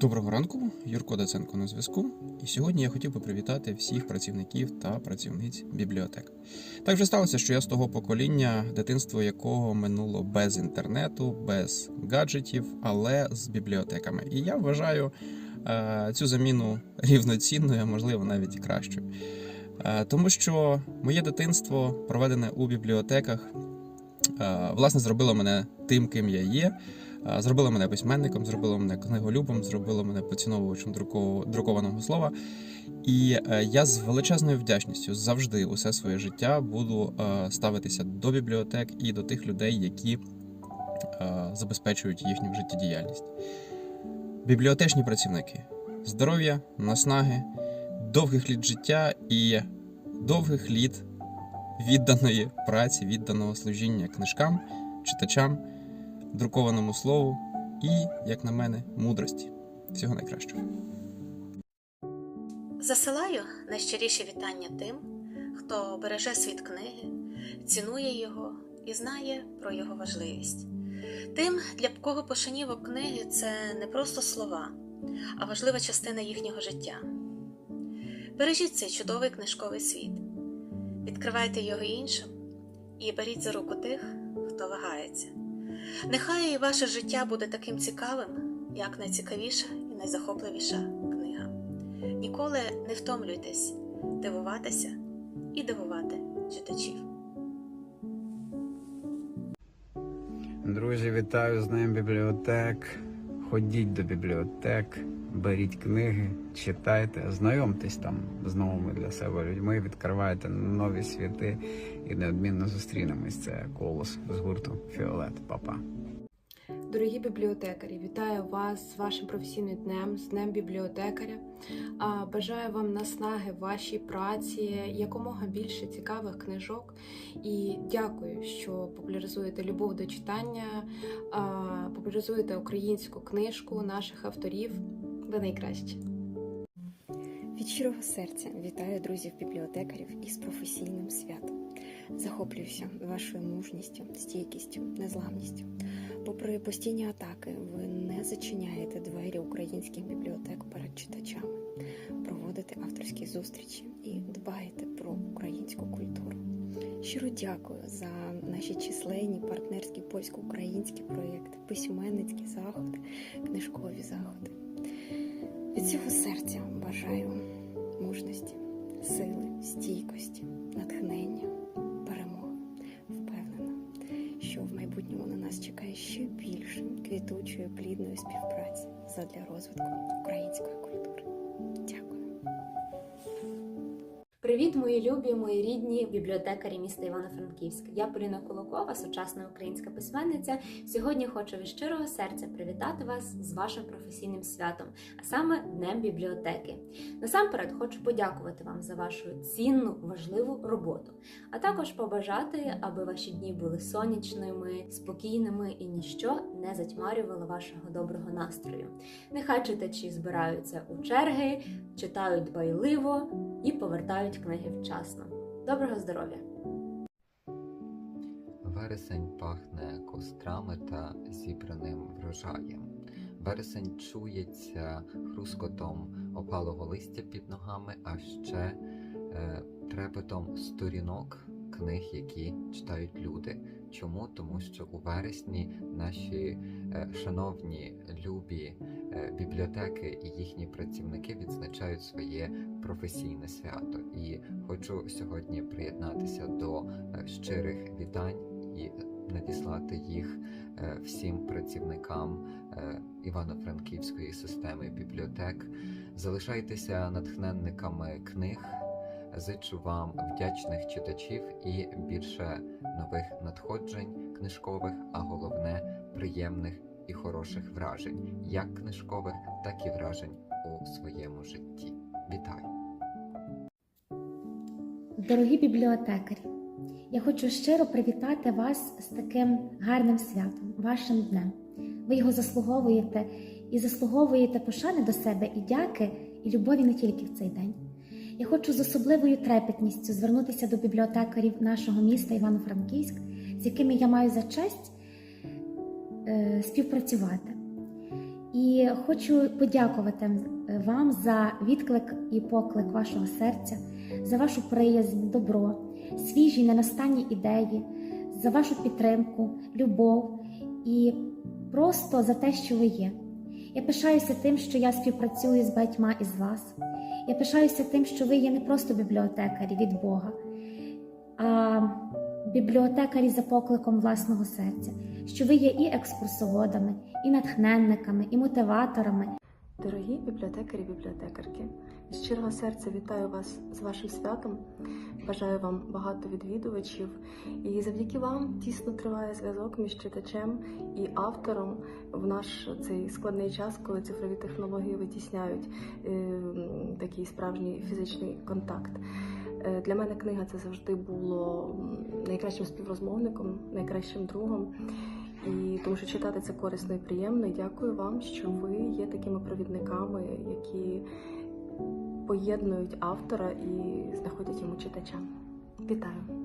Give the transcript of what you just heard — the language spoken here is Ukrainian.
Доброго ранку, Юрко Даценко на зв'язку. І сьогодні я хотів би привітати всіх працівників та працівниць бібліотек. Так вже сталося, що я з того покоління, дитинство якого минуло без інтернету, без гаджетів, але з бібліотеками. І я вважаю е, цю заміну рівноцінною, а можливо навіть кращою. Е, тому що моє дитинство, проведене у бібліотеках, е, власне, зробило мене тим, ким я є. Е, Зробило мене письменником, зробило мене книголюбом, зробило мене поціновувачем друкованого слова. І е, я з величезною вдячністю завжди усе своє життя буду е, ставитися до бібліотек і до тих людей, які забезпечують їхню життєдіяльність. Бібліотечні працівники, здоров'я, наснаги, довгих літ життя і довгих літ відданої праці, відданого служіння книжкам, читачам друкованому слову і, як на мене, мудрості. Всього найкращого. Засилаю найщиріші вітання тим, хто береже світ книги, цінує його і знає про його важливість. Тим, для кого пошанівок книги це не просто слова, а важлива частина їхнього життя. Бережіть цей чудовий книжковий світ, відкривайте його іншим і беріть за руку тих, хто вагається. Нехай і ваше життя буде таким цікавим, як найцікавіша і найзахопливіша книга. Ніколи не втомлюйтесь дивуватися і дивувати читачів. Друзі, вітаю з ним бібліотек. Ходіть до бібліотек, беріть книги, читайте, знайомтесь там з новими для себе людьми, відкривайте нові світи і неодмінно зустрінемось. Це колос з гурту Фіолет. Па-па. Дорогі бібліотекарі, вітаю вас з вашим професійним днем, з Днем бібліотекаря. Бажаю вам наснаги вашій праці, якомога більше цікавих книжок. І дякую, що популяризуєте любов до читання, популяризуєте українську книжку наших авторів. Ви найкращі. Від щирого серця вітаю друзів бібліотекарів із професійним святом. Захоплююся вашою мужністю, стійкістю, незламністю. Попри постійні атаки, ви не зачиняєте двері українських бібліотек перед читачами, проводите авторські зустрічі і дбаєте про українську культуру. Щиро дякую за наші численні партнерські польсько-українські проєкти, письменницькі заходи, книжкові заходи. Від цього серця бажаю мужності, сили, стійкості, натхнення, майбутньому на нас чекає ще більше квітучої плідної співпраці задля розвитку української культури. Дякую. Привіт, мої любі, мої рідні бібліотекарі міста Івано-Франківськ. Я Поліна Кулакова, сучасна українська письменниця. Сьогодні хочу від щирого серця привітати вас з вашим професійним святом, а саме Днем бібліотеки. Насамперед хочу подякувати вам за вашу цінну, важливу роботу, а також побажати, аби ваші дні були сонячними, спокійними і ніщо не затьмарювало вашого доброго настрою. Нехай читачі збираються у черги, читають дбайливо і повертають книги вчасно. Доброго здоров'я! Вересень пахне кострами та зібраним врожаєм. Вересень чується хрускотом опалого листя під ногами, а ще е, трепетом сторінок книг, які читають люди. Чому? Тому що у вересні наші е, шановні любі е, бібліотеки і їхні працівники відзначають своє професійне свято. І хочу сьогодні приєднатися до е, щирих вітань і надіслати їх всім працівникам Івано-Франківської системи бібліотек. Залишайтеся натхненниками книг. Зичу вам вдячних читачів і більше нових надходжень книжкових, а головне приємних і хороших вражень, як книжкових, так і вражень у своєму житті. Вітаю! Дорогі бібліотекарі, я хочу щиро привітати вас з таким гарним святом, вашим днем. Ви його заслуговуєте і заслуговуєте пошани до себе і дяки, і любові не тільки в цей день. Я хочу з особливою трепетністю звернутися до бібліотекарів нашого міста Івано-Франківськ, з якими я маю за честь е, співпрацювати. І хочу подякувати вам за відклик і поклик вашого серця, за вашу приязнь, добро, свіжі ненастанні ідеї, за вашу підтримку, любов і просто за те, що ви є. Я пишаюся тим, що я співпрацюю з багатьма із вас. Я пишаюся тим, що ви є не просто бібліотекарі від Бога, а бібліотекарі за покликом власного серця, що ви є і екскурсоводами, і натхненниками, і мотиваторами, Дорогі бібліотекарі, від щирого серця вітаю вас з вашим святом. Бажаю вам багато відвідувачів, і завдяки вам тісно триває зв'язок між читачем і автором в наш цей складний час, коли цифрові технології витісняють е, такий справжній фізичний контакт. Е, Для мене книга це завжди було найкращим співрозмовником, найкращим другом. І тому що читати це корисно і приємно. І дякую вам, що ви є такими провідниками, які поєднують автора і знаходять йому читача. Вітаю!